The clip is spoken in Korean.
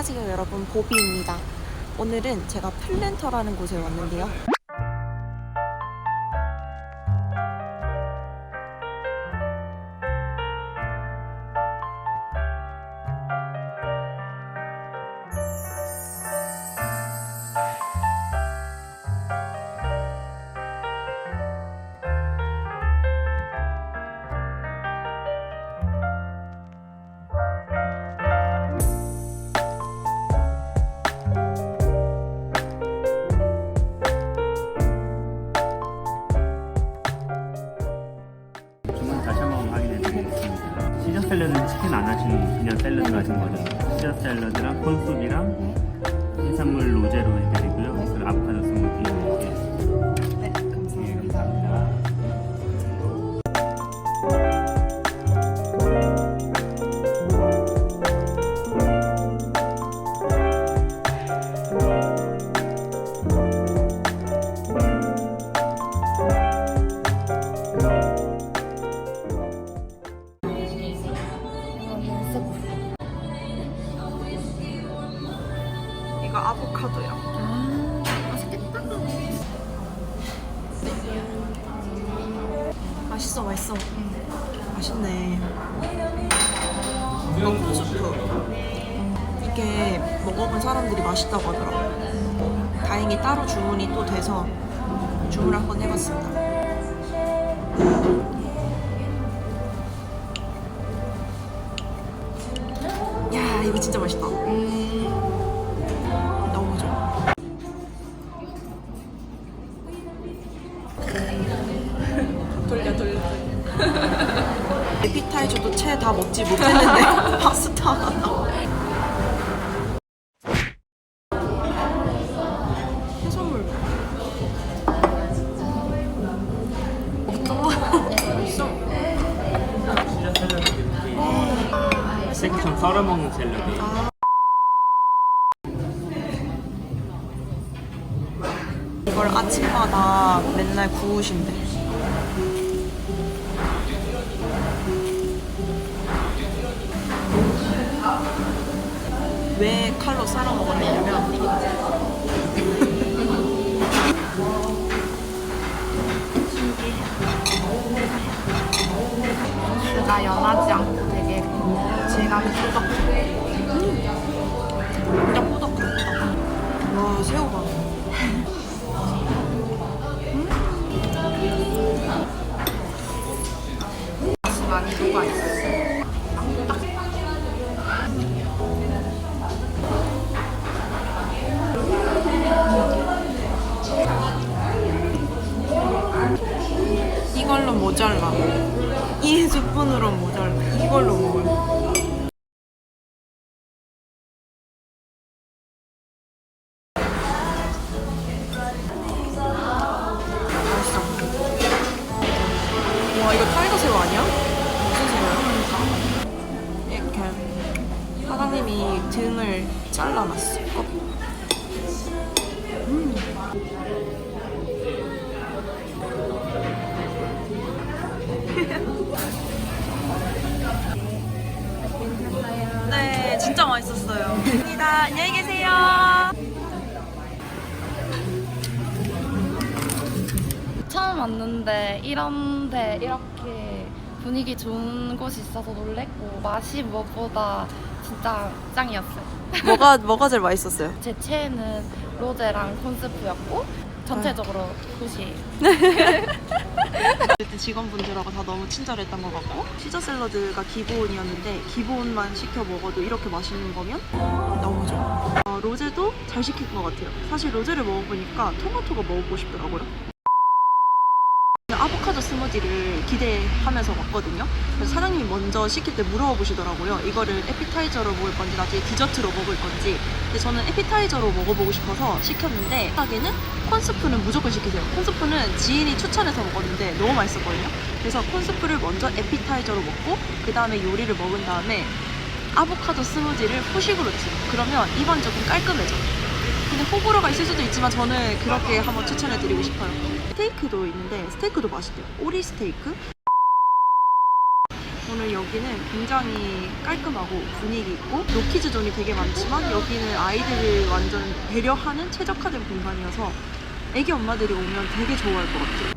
안녕하세요 여러분. 보비입니다. 오늘은 제가 플랜터라는 곳에 왔는데요 샐러드는 치킨 안 하시는 그냥 샐러드 하신 거죠? 시저 샐러드랑 콘숲이랑 해산물 로제로 해드리고요. 그리고 아보카 맛있어 맛있어. 맛있네. 이거 콘수프 이게 먹어본 사람들이 맛있다고 하더라 고 다행히 따로 주문이 또 돼서 주문을 한번 해봤습니다 에피타이저도 채 다 먹지 못했는데 파스타가 나와 해산물. 맛있어 시저 샐러드. 이렇게 스테이크처럼 썰어 먹는 샐러드. 이걸 아침마다 맨날 구우신대 왜 칼로 썰어 먹었냐면 가 연하지 않고 되게 질감이 쫀득 스푼으로 모자라 이걸로 맛있어 와 이거 타이거 맛있었어요. 감사합니다. 안녕히 계세요. 처음 왔는데 이런데 이렇게 분위기 좋은 곳이 있어서 놀랬고 맛이 무엇보다 진짜 짱이었어요. 뭐가 뭐가 제일 맛있었어요? 제 최애는 로제랑 콘스프였고 전체적으로 굿이 그때 직원분들하고 다 너무 친절했던 것 같고 시저 샐러드가 기본이었는데 기본만 시켜 먹어도 이렇게 맛있는 거면 너무 좋아. 어, 로제도 잘 시킨 것 같아요. 사실 로제를 먹어보니까 토마토가 먹고 싶더라고요. 아보카도 스무디를 기대하면서 왔거든요. 그래서 사장님이 먼저 시킬 때 물어봐 보시더라고요. 이거를 에피타이저로 먹을 건지 나중에 디저트로 먹을 건지. 근데 저는 에피타이저로 먹어보고 싶어서 시켰는데 하기는 콘스프는 무조건 시키세요. 콘스프는 지인이 추천해서 먹었는데 너무 맛있었거든요. 그래서 콘스프를 먼저 에피타이저로 먹고 그 다음에 요리를 먹은 다음에 아보카도 스무디를 후식으로 드세요. 그러면 입안이 조금 깔끔해져. 근데 호불호가 있을 수도 있지만 저는 그렇게 한번 추천해드리고 싶어요. 스테이크도 있는데 스테이크도 맛있대요. 오리 스테이크? 오늘 여기는 굉장히 깔끔하고 분위기 있고 노키즈 존이 되게 많지만 여기는 아이들을 완전 배려하는 최적화된 공간이어서 애기 엄마들이 오면 되게 좋아할 것 같아요.